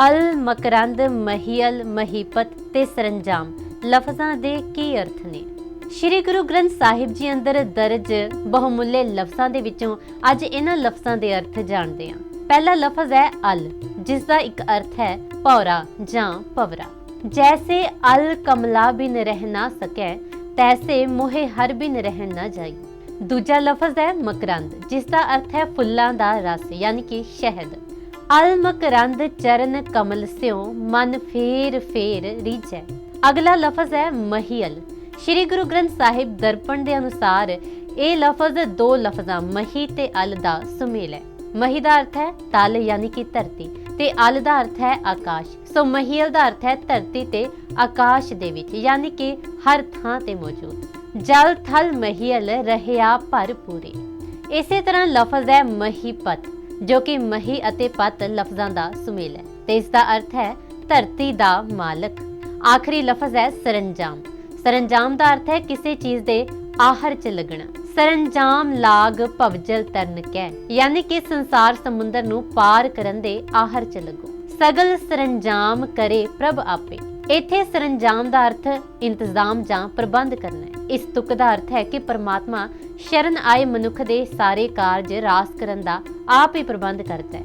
ਅਲ ਮਕਰੰਦ ਮਹੀਲ ਮਹੀਪਤ ਤੇ ਸਰੰਜਾਮ, ਲਫ਼ਜ਼ਾਂ ਦੇ ਕੀ ਅਰਥ ਨੇ? ਸ਼੍ਰੀ ਗੁਰੂ ਗ੍ਰੰਥ ਸਾਹਿਬ ਜੀ ਅੰਦਰ ਦਰਜ ਬਹੁਮੁੱਲੇ ਲਫ਼ਜ਼ਾਂ ਦੇ ਵਿੱਚੋਂ ਅੱਜ ਇਹਨਾਂ ਲਫ਼ਜ਼ਾਂ ਦੇ ਅਰਥ ਜਾਣਦੇ ਹਾਂ। ਪਹਿਲਾ ਲਫ਼ਜ਼ ਹੈ ਅਲ ਜਿਸ ਦਾ ਇੱਕ ਅਰਥ ਹੈ ਪੌਰਾ ਜਾਂ ਪਵਰਾ ਜੈਸੇ ਅਲ ਕਮਲਾ ਬਿਨ ਰਹਿ ਨਾ ਸਕੈ, ਤੈਸੇ ਮੋਹੇ ਹਰ ਬਿਨ ਰਹਿ ਨਾ ਜਾਈ। ਦੂਜਾ ਲਫ਼ਜ਼ ਹੈ ਮਕਰੰਦ ਜਿਸ ਦਾ ਅਰਥ ਹੈ ਫੁੱਲਾਂ ਦਾ ਰਸ, ਯਾਨੀ ਕਿ ਸ਼ਹਿਦ। ਅਲਮਕਰੰਦ ਚਰਨ ਕਮਲ ਸਿਓ ਮਨ ਫੇਰ ਫੇਰ ਰੀਝੈ। ਅਗਲਾ ਲਫ਼ਜ਼ ਹੈ ਮਹੀਲ ਸ਼੍ਰੀ ਗੁਰੂ ਗ੍ਰੰਥ ਸਾਹਿਬ ਦਰਪਣ ਦੇ ਅਨੁਸਾਰ ਇਹ ਲਫ਼ਜ਼ ਦੋ ਲਫ਼ਜ਼ਾਂ, ਮਹੀ ਤੇ ਅਲ ਦਾ ਸੁਮੇਲ ਹੈ। ਮਹੀ ਦਾ ਅਰਥ ਹੈ ਤਲ, ਯਾਨੀ ਕਿ ਧਰਤੀ, ਤੇ ਅਲ ਦਾ ਅਰਥ ਹੈ ਆਕਾਸ਼। ਸੋ ਮਹੀਲ ਦਾ ਅਰਥ ਹੈ ਧਰਤੀ ਤੇ ਆਕਾਸ਼ ਦੇ ਵਿੱਚ, ਯਾਨੀ ਕਿ ਹਰ ਥਾਂ ਤੇ ਮੌਜੂਦ। ਜਲ, ਥਲ ਮਹੀਲ ਰਹਿਆ ਭਰਪੂਰੇ ਇਸੇ ਤਰ੍ਹਾਂ ਲਫ਼ਜ਼ ਹੈ ਮਹੀਪਤ। ਜੋ ਕਿ ਮਹੀ ਅਤੇ ਪਤ ਲਫ਼ਜ਼ਾਂ ਦਾ ਸੁਮੇਲ ਹੈ। ਤੇ ਇਸ ਦਾ ਅਰਥ ਹੈ ਧਰਤੀ ਦਾ ਮਾਲਕ। ਆਖਰੀ ਲਫ਼ਜ਼ ਹੈ ਸਰੰਜਾਮ। ਸਰੰਜਾਮ ਦਾ ਅਰਥ ਹੈ ਕਿਸੇ ਚੀਜ਼ ਦੇ ਆਹਰ ਚ ਲੱਗਣਾ। ਸਰੰਜਾਮ ਲਾਗ ਭਵਜਲ ਤਰਨ ਕੈ। ਯਾਨੀ ਕਿ ਸੰਸਾਰ ਸਮੁੰਦਰ ਨੂੰ ਪਾਰ ਕਰਨ ਦੇ ਆਹਰ ਚ ਲੱਗੋ। ਸਗਲ ਸਰੰਜਾਮ ਕਰੇ ਪ੍ਰਭ ਆਪੇ। ਇੱਥੇ ਸਰੰਜਾਮ ਦਾ ਅਰਥ ਇੰਤਜ਼ਾਮ ਜਾਂ ਪ੍ਰਬੰਧ ਕਰਨਾ ਹੈ। ਇਸ ਤੁਕ ਦਾ ਅਰਥ ਹੈ ਕਿ ਪਰਮਾਤਮਾ ਸ਼ਰਨ ਆਏ ਮਨੁੱਖ ਦੇ ਸਾਰੇ ਕਾਰਜ ਰਾਸ ਕਰਨ ਦਾ ਆਪ ਹੀ ਪ੍ਰਬੰਧ ਕਰਦਾ ਹੈ।